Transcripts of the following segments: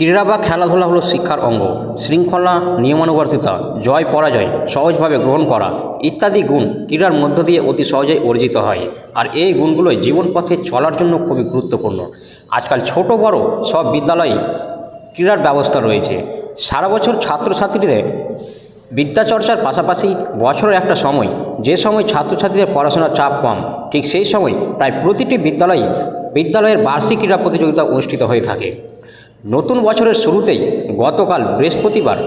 ক্রীড়া বা খেলাধুলা হলো শিক্ষার অঙ্গ। শৃঙ্খলা, নিয়মানুবর্তিতা, জয়, পরাজয় সহজভাবে গ্রহণ করা ইত্যাদি গুণ ক্রীড়ার মধ্য দিয়ে অতি সহজেই অর্জিত হয়। আর এই গুণগুলোই জীবন পথে চলার জন্য খুবই গুরুত্বপূর্ণ। আজকাল ছোট, বড় সব বিদ্যালয়ে ক্রীড়ার ব্যবস্থা রয়েছে। সারা বছর ছাত্রছাত্রীদের বিদ্যাচর্চার পাশাপাশি বছরের একটা সময়, যে সময় ছাত্রছাত্রীদের পড়াশোনার চাপ কম, ঠিক সেই সময় প্রায় প্রতিটি বিদ্যালয়ে বিদ্যালয়ের বার্ষিক ক্রীড়া প্রতিযোগিতা অনুষ্ঠিত হয়ে থাকে। নতুন বছরের শুরুতেই গতকাল বৃহস্পতিবার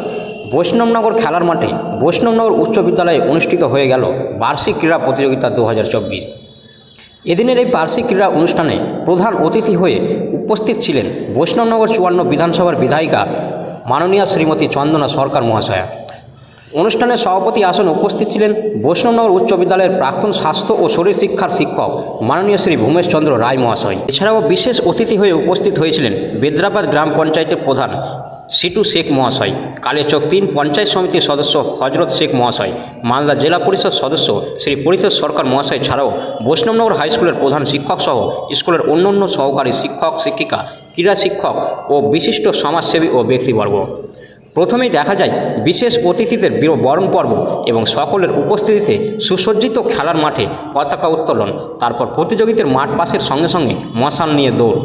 বৈষ্ণবনগর খেলার মাঠে বৈষ্ণবনগর উচ্চ বিদ্যালয়ে অনুষ্ঠিত হয়ে গেল বার্ষিক ক্রীড়া প্রতিযোগিতা দু হাজার চব্বিশ। এদিনের এই বার্ষিক ক্রীড়া অনুষ্ঠানে প্রধান অতিথি হয়ে উপস্থিত ছিলেন বৈষ্ণবনগর চুয়ান্ন বিধানসভার বিধায়িকা মাননীয়া শ্রীমতী চন্দনা সরকার মহাশয়া। অনুষ্ঠানে সভাপতি আসন উপস্থিত ছিলেন বৈষ্ণবনগর উচ্চ বিদ্যালয়ের প্রাক্তন স্বাস্থ্য ও শরীর শিক্ষার শিক্ষক মাননীয় শ্রী ভূমেশ চন্দ্র রায় মহাশয় এছাড়াও বিশেষ অতিথি হয়ে উপস্থিত হয়েছিলেন বেদ্রাবাদ গ্রাম পঞ্চায়েতের প্রধান সিটু শেখ মহাশয়, কালেচক তিন পঞ্চায়েত সমিতির সদস্য হজরত শেখ মহাশয়, মালদা জেলা পরিষদ সদস্য শ্রী পরিষদ সরকার মহাশয় ছাড়াও বৈষ্ণবনগর হাই স্কুলের প্রধান শিক্ষক সহ স্কুলের অন্যান্য সহকারী শিক্ষক, শিক্ষিকা, ক্রীড়া শিক্ষক ও বিশিষ্ট সমাজসেবী ও ব্যক্তিবর্গ। প্রথমেই দেখা যায় বিশেষ অতিথিদের বীর বরণ পর্ব এবং সকলের উপস্থিতিতে সুসজ্জিত খেলার মাঠে পতাকা উত্তোলন, তারপর প্রতিযোগিতার মাঠ পাশের সঙ্গে সঙ্গে মশাল নিয়ে দৌড়।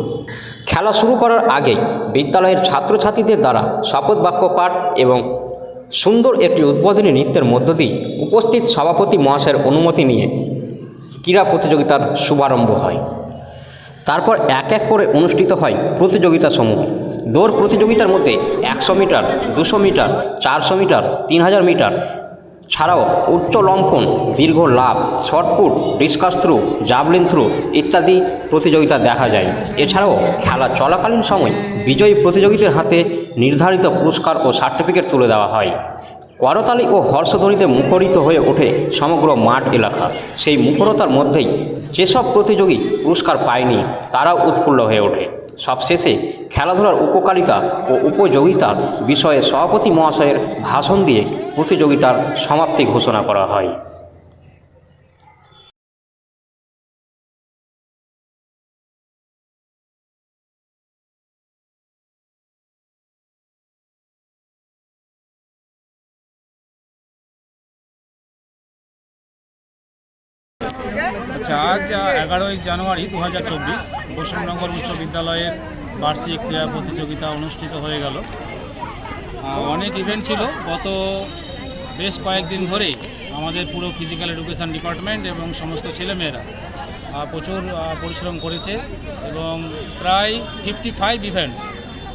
খেলা শুরু করার আগেই বিদ্যালয়ের ছাত্রছাত্রীদের দ্বারা শপথ বাক্য পাঠ এবং সুন্দর একটি উদ্বোধনী নৃত্যের মধ্য দিয়ে উপস্থিত সভাপতি মহাশয়ের অনুমতি নিয়ে ক্রীড়া প্রতিযোগিতার শুভারম্ভ হয়। তারপর এক এক করে অনুষ্ঠিত হয় প্রতিযোগিতাসমূহ দৌড় প্রতিযোগিতার মধ্যে একশো মিটার, দুশো মিটার, চারশো মিটার, তিন হাজার মিটার ছাড়াও উচ্চ লম্ফন দীর্ঘ লাভ shot put discus throw, javelin throw ইত্যাদি প্রতিযোগিতা দেখা যায়। এছাড়াও খেলা চলাকালীন সময় বিজয়ী প্রতিযোগীদের হাতে নির্ধারিত পুরস্কার ও সার্টিফিকেট তুলে দেওয়া হয়। করতালি ও হর্ষধ্বনিতে মুখরিত হয়ে ওঠে সমগ্র মাঠ এলাকা। সেই মুখরতার মধ্যেই যেসব প্রতিযোগী পুরস্কার পায়নি, তারাও উৎফুল্ল হয়ে ওঠে। সবশেষে খেলাধুলার উপকারিতা ও উপযোগিতার বিষয়ে সভাপতি মহাশয়ের ভাষণ দিয়ে প্রতিযোগিতার সমাপ্তি ঘোষণা করা হয়। আচ্ছা আজ এগারোই জানুয়ারি দু হাজার চব্বিশ বৈষ্ণবনগর উচ্চ বিদ্যালয়ের বার্ষিক ক্রীড়া প্রতিযোগিতা অনুষ্ঠিত হয়ে গেল। অনেক ইভেন্ট ছিল। গত বেশ কয়েকদিন ধরেই আমাদের পুরো ফিজিক্যাল এডুকেশন ডিপার্টমেন্ট এবং সমস্ত ছেলেমেয়েরা প্রচুর পরিশ্রম করেছে এবং প্রায় fifty five events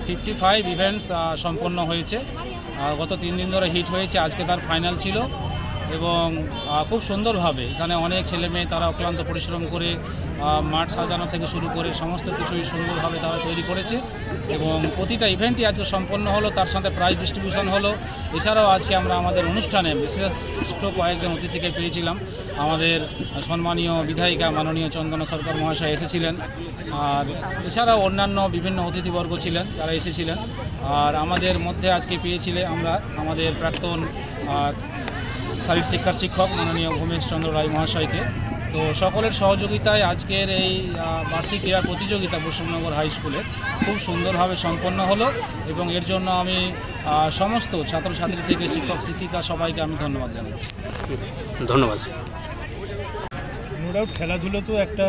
fifty five events সম্পন্ন হয়েছে। গত তিন দিন ধরে হিট হয়েছে। আজকে তার ফাইনাল ছিল। এবং খুব সুন্দরভাবে এখানে অনেক ছেলে মেয়ে তারা অক্লান্ত পরিশ্রম করে মাঠ সাজানো থেকে শুরু করে সমস্ত কিছুই সুন্দরভাবে তারা তৈরি করেছে এবং প্রতিটা ইভেন্টই আজকে সম্পন্ন হলো, তার সাথে প্রাইজ ডিস্ট্রিবিউশন হলো। এছাড়াও আজকে আমরা আমাদের অনুষ্ঠানে বিশিষ্ট কয়েকজন অতিথিকে পেয়েছিলাম। আমাদের সম্মানীয় বিধায়িকা মাননীয় চন্দনা সরকার মহাশয় এসেছিলেন। আর এছাড়াও অন্যান্য বিভিন্ন অতিথিবর্গ ছিলেন, তারা এসেছিলেন। আর আমাদের মধ্যে আজকে পেয়েছিলে আমরা, আমাদের প্রাক্তন আহ, শারীরিক শিক্ষার শিক্ষক মাননীয় ভূমেশ চন্দ্র রায় মহাশয়কে। তো সকলের সহযোগিতায় আজকের এই বার্ষিক ক্রীড়া প্রতিযোগিতা বৈষ্ণবনগর হাই স্কুলে খুব সুন্দরভাবে সম্পন্ন হলো এবং এর জন্য আমি সমস্ত ছাত্রছাত্রী থেকে শিক্ষক শিক্ষিকা সবাইকে আমি ধন্যবাদ জানাচ্ছি। ধন্যবাদ। স্যার নো ডাউট খেলাধুলো তো একটা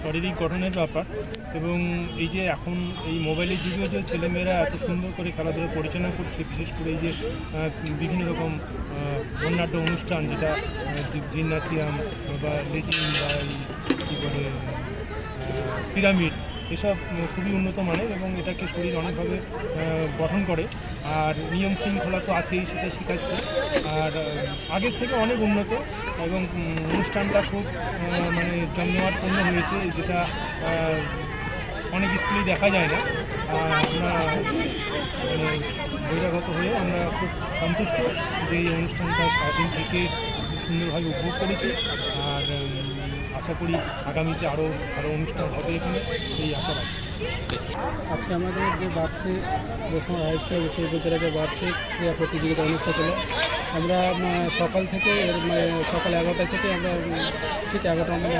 শারীরিক গঠনের ব্যাপার। এবং এই যে এখন এই মোবাইলের যুগেও যে ছেলেমেয়েরা এত সুন্দর করে খেলাধুলা পরিচালনা করছে, বিশেষ করে এই যে বিভিন্ন রকম বর্ণাঢ্য অনুষ্ঠান যেটা জিমনাসিয়াম বা লেজিং বা কী বলে পিরামিড, এসব খুবই উন্নত মানের এবং এটাকে শরীর অনেকভাবে গঠন করে। আর নিয়ম শৃঙ্খলা তো আছেই, সেটা শেখাচ্ছে। আর আগের থেকে অনেক উন্নত এবং অনুষ্ঠানটা খুব মানে জমজমাটপূর্ণ হয়েছে, যেটা অনেক স্কুলেই দেখা যায় না। আমরা মানে বহিরাগত হয়ে আমরা খুব সন্তুষ্ট যে এই অনুষ্ঠানটা সারাদিন থেকে খুব সুন্দরভাবে উপভোগ করেছি। আর আশা করি আগামীতে আরও আরও অনুষ্ঠান হবে এখানে, সেই আশা রাখছি। আজকে আমাদের যে বার্ষিক বৈষ্ণব হাই স্কুল উচ্চ বিদ্যালয়ের যে বার্ষিক ক্রীড়া প্রতিযোগিতা অনুষ্ঠিত হলো, আমরা সকাল থেকে মানে সকাল এগারোটা থেকে আমরা ঠিক এগারোটা আমরা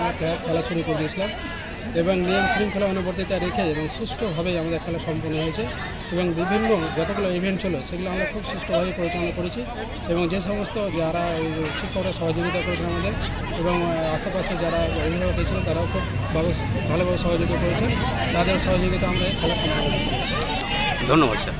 খেলা শুরু করে দিয়েছিলাম। এবং নিয়ম শৃঙ্খলা অনুবর্তিতা রেখে এবং সুষ্ঠুভাবেই আমাদের খেলা সম্পন্ন হয়েছে এবং বিভিন্ন যতগুলো ইভেন্ট ছিল, সেগুলো আমরা খুব সুষ্ঠুভাবে পরিচালনা করেছি এবং যে সমস্ত যারা শিক্ষকরা সহযোগিতা করেছেন আমাদের এবং আশেপাশে যারা অভিভাবক ছিলেন তারাও খুব ভালো, ভালোভাবে সহযোগিতা করেছেন। তাদের সহযোগিতা আমরা খেলা সম্পন্ন করেছি। ধন্যবাদ, স্যার।